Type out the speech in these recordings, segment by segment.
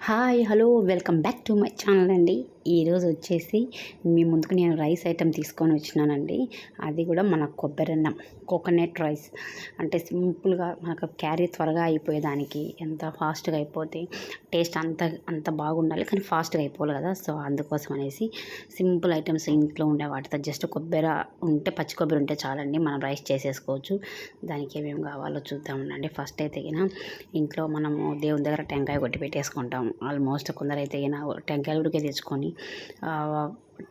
hi hello welcome back to my channel అండి ఈరోజు వచ్చేసి మీ ముందుకు నేను రైస్ ఐటెం తీసుకొని వచ్చినానండి. అది కూడా మన కొబ్బరి అన్నం కోకోనట్ రైస్. అంటే సింపుల్గా మనకు క్యారీ త్వరగా అయిపోయేదానికి ఎంత ఫాస్ట్గా అయిపోతే టేస్ట్ అంత అంత బాగుండాలి కానీ ఫాస్ట్గా అయిపోవాలి కదా. సో అందుకోసం అనేసి సింపుల్ ఐటమ్స్ ఇంట్లో ఉండే వాటితో జస్ట్ కొబ్బరి ఉంటే పచ్చి కొబ్బరి ఉంటే చాలండి. మనం రైస్ చేసేసుకోవచ్చు. దానికి ఏమేమి కావాలో చూద్దామండి ఫస్ట్ అయితే అయినా ఇంట్లో మనము దేవుని దగ్గర టెంకాయ కొట్టి పెట్టేసుకుంటాం. ఆల్మోస్ట్ కొందరైతే అయినా టెంకాయలు ఉడికే తెచ్చుకొని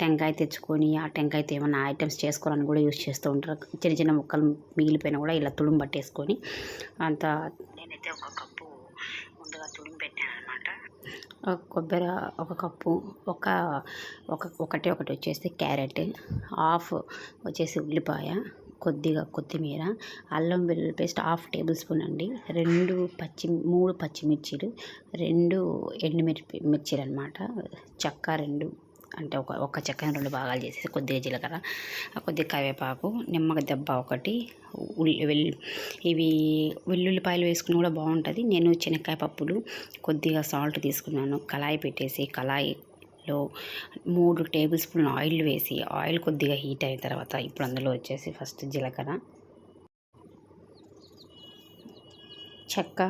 టెంకాయ తెచ్చుకొని ఆ టెంకాయతో ఏమైనా ఐటమ్స్ చేసుకోవాలని కూడా యూస్ చేస్తూ ఉంటారు. చిన్న చిన్న ముక్కలు మిగిలిపోయినా కూడా ఇలా తుడుము పట్టేసుకొని అంత నేనైతే ఒక కప్పు ముందుగా తుడుము పెట్టాను అనమాట కొబ్బరి ఒక కప్పు ఒక ఒక ఒకటి ఒకటి వచ్చేసి క్యారెట్ హాఫ్ వచ్చేసి ఉల్లిపాయ కొద్దిగా కొత్తిమీర అల్లం వెల్లుల్లి పేస్ట్ హాఫ్ టేబుల్ స్పూన్ అండి. రెండు పచ్చి మూడు పచ్చిమిర్చీలు రెండు ఎండుమిర్చి మిర్చీలు అనమాట చెక్క రెండు అంటే ఒక ఒక చెక్కని రెండు భాగాలు చేసేసి కొద్దిగా జీలకర్ర కొద్దిగా కరివేపాకు నిమ్మక దెబ్బ ఒకటి వెల్లు ఇవి వెల్లుల్లిపాయలు వేసుకుని కూడా బాగుంటుంది. నేను శనక్కాయ పప్పులు కొద్దిగా సాల్ట్ తీసుకున్నాను. కళాయి పెట్టేసి కళాయి కళాయిలో మూడు టేబుల్ స్పూన్ ఆయిల్ వేసి ఆయిల్ కొద్దిగా హీట్ అయిన తర్వాత ఇప్పుడు అందులో వచ్చేసి ఫస్ట్ జీలకర్ర చెక్క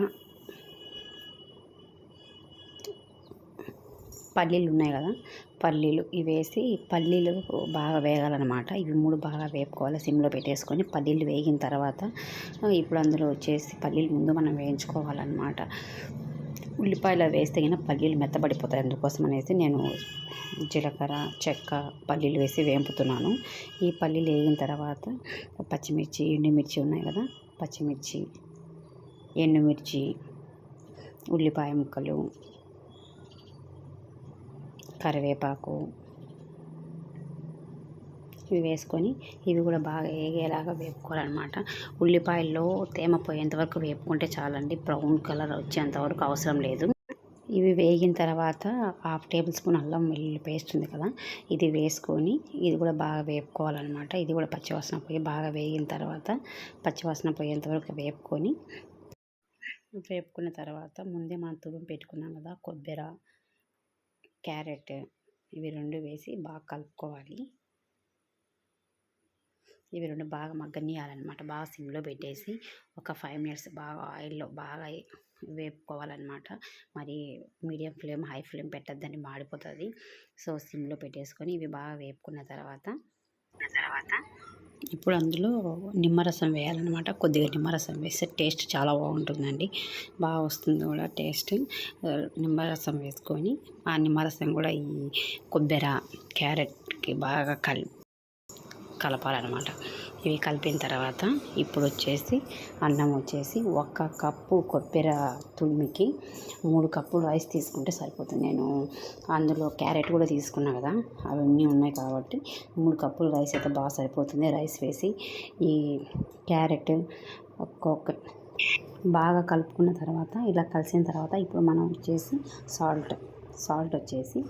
పల్లీలు ఉన్నాయి కదా పల్లీలు ఇవి వేసి పల్లీలు బాగా వేగాలన్నమాట. ఇవి మూడు బాగా వేపుకోవాలి సిమ్లో పెట్టేసుకొని పల్లీలు వేగిన తర్వాత ఇప్పుడు అందులో వచ్చేసి పల్లీలు ముందు మనం వేయించుకోవాలన్నమాట. ఉల్లిపాయలు వేస్తే కన్నా పల్లీలు మెత్తబడిపోతాయి. అందుకోసం అనేసి నేను జీలకర్ర చెక్క పల్లీలు వేసి వేంపుతున్నాను. ఈ పల్లీలు వేగిన తర్వాత పచ్చిమిర్చి ఎండుమిర్చి ఉన్నాయి కదా పచ్చిమిర్చి ఎండుమిర్చి ఉల్లిపాయ ముక్కలు కరివేపాకు ఇవి వేసుకొని ఇవి కూడా బాగా వేగేలాగా వేపుకోవాలన్నమాట. ఉల్లిపాయల్లో తేమ పోయేంతవరకు వేపుకుంటే చాలండి. బ్రౌన్ కలర్ వచ్చేంతవరకు అవసరం లేదు. ఇవి వేగిన తర్వాత హాఫ్ టేబుల్ స్పూన్ అల్లం వెల్లుల్లి పేస్ట్ ఉంది కదా ఇది వేసుకొని ఇది కూడా బాగా వేపుకోవాలన్నమాట. ఇది కూడా పచ్చివాసన పోయి బాగా వేగిన తర్వాత పచ్చివాసన పోయేంతవరకు వేపుకొని వేపుకున్న తర్వాత ముందే మనం తురుము పెట్టుకున్నాం కదా కొబ్బరి క్యారెట్ ఇవి రెండు వేసి బాగా కలుపుకోవాలి. ఇవి రెండు బాగా మగ్గనియాలన్నమాట బాగా సిమ్లో పెట్టేసి ఒక ఫైవ్ మినిట్స్ బాగా ఆయిల్లో బాగా వేపుకోవాలన్నమాట. మరి మీడియం ఫ్లేమ్ హై ఫ్లేమ్ పెట్టద్దని మాడిపోతుంది. సో సిమ్లో పెట్టేసుకొని ఇవి బాగా వేపుకున్న తర్వాత తర్వాత ఇప్పుడు అందులో నిమ్మరసం వేయాలన్నమాట. కొద్దిగా నిమ్మరసం వేస్తే టేస్ట్ చాలా బాగుంటుందండి. బాగా వస్తుంది కూడా టేస్ట్. నిమ్మరసం వేసుకొని ఆ నిమ్మరసం కూడా ఈ కొబ్బరి క్యారెట్కి బాగా కలి కలపాలన్నమాట. ఇవి కలిపిన తర్వాత ఇప్పుడు వచ్చేసి అన్నం వచ్చేసి ఒక కప్పు కొబ్బరి తురిమికి మూడు కప్పులు రైస్ తీసుకుంటే సరిపోతుంది. నేను అందులో క్యారెట్ కూడా తీసుకున్నా కదా అవన్నీ ఉన్నాయి కాబట్టి మూడు కప్పులు రైస్ అయితే బాగా సరిపోతుంది. రైస్ వేసి ఈ క్యారెట్ ఒక్కొక్క బాగా కలుపుకున్న తర్వాత ఇలా కలిసిన తర్వాత ఇప్పుడు మనం వచ్చేసి సాల్ట్ సాల్ట్ వచ్చేసి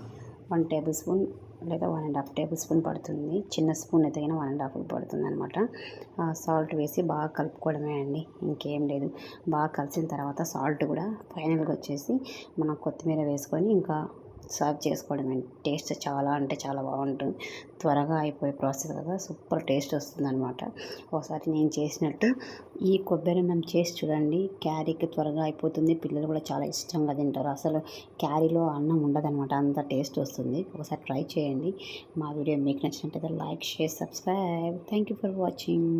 వన్ టేబుల్ స్పూన్ లేదా one and half tablespoon పడుతుంది. చిన్న స్పూన్ అయితే వన్ అండ్ హాఫ్ పడుతుంది అనమాట సాల్ట్ వేసి బాగా కలుపుకోవడమే అండి. ఇంకేం లేదు. బాగా కలిసిన తర్వాత సాల్ట్ కూడా ఫైనల్గా వచ్చేసి మనం కొత్తిమీర వేసుకొని ఇంకా సర్వ్ చేసుకోవడమే. టేస్ట్ చాలా అంటే చాలా బాగుంటుంది. త్వరగా అయిపోయే ప్రాసెస్ కదా. సూపర్ టేస్ట్ వస్తుందనమాట ఒకసారి నేను చేసినట్టు ఈ కొబ్బరి అన్నం చేసి చూడండి. క్యారీకి త్వరగా అయిపోతుంది. పిల్లలు కూడా చాలా ఇష్టంగా తింటారు. అసలు క్యారీలో అన్నం ఉండదనమాట అంత టేస్ట్ వస్తుంది. ఒకసారి ట్రై చేయండి. మా వీడియో మీకు నచ్చినట్టయితే like share subscribe. Thank you for watching